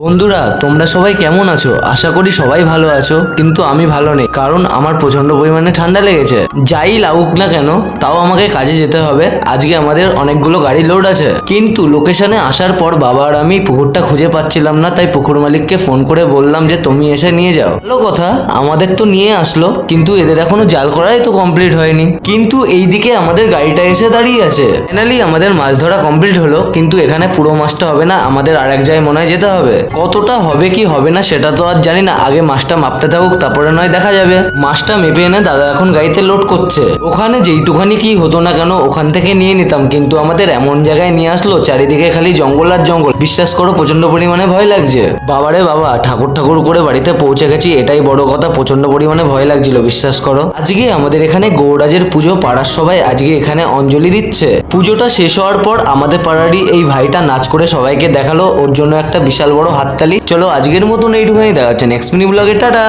বন্ধুরা, তোমরা সবাই কেমন আছো? আশা করি সবাই ভালো আছো, কিন্তু আমি ভালো নেই, কারণ আমার প্রচণ্ড পরিমাণে ঠান্ডা লেগেছে। যাই লাগুক না কেন, তাও আমাকে কাজে যেতে হবে। আজকে আমাদের অনেকগুলো গাড়ি লোড আছে। কিন্তু লোকেশনে আসার পর বাবা আর আমি পুকুরটা খুঁজে পাচ্ছিলাম না, তাই পুকুর মালিককে ফোন করে বললাম যে, তুমি এসে নিয়ে যাও। ভালো কথা, আমাদের তো নিয়ে আসলো, কিন্তু এদের এখনও জাল করাই তো কমপ্লিট হয়নি। কিন্তু এইদিকে আমাদের গাড়িটা এসে দাঁড়িয়ে আছে। ফাইনালি আমাদের মাছ ধরা কমপ্লিট হলো, কিন্তু এখানে পুরো মাছটা হবে না, আমাদের আর এক জায়গায় মনে হয় যেতে হবে। কতটা হবে কি হবে না সেটা তো আর জানি না। আগে মাছটা মাপতে থাকুক, তারপরে নয় দেখা যাবে। মাছটা মেপে এনে দাদা এখন গাড়িতে লোড করছে। ওখানে যেইটুখানি কি হতো না কেন, ওখান থেকে নিয়ে নিতাম। কিন্তু আমাদের এমন জায়গায় নিয়ে আসলো, চারিদিকে খালি জঙ্গল আর জঙ্গল। বিশ্বাস করো প্রচণ্ড পরিমাণে ভয় লাগছে। বাবারে বাবা, ঠাকুর ঠাকুর করে বাড়িতে পৌঁছে গেছি, এটাই বড় কথা প্রচণ্ড পরিমাণে ভয় লাগছিল, বিশ্বাস করো। আজকে আমাদের এখানে গৌরাজের পুজো, পাড়ার সবাই আজকে এখানে অঞ্জলি দিচ্ছে। পুজোটা শেষ হওয়ার পর আমাদের পাড়ারই এই ভাইটা নাচ করে সবাইকে দেখাল, ওর জন্য একটা বিশাল বড় হাততালি। চলো আজকের মতন এইটুখানি দেখাচ্ছে। নেক্সট মিনি ব্লগে টাটা।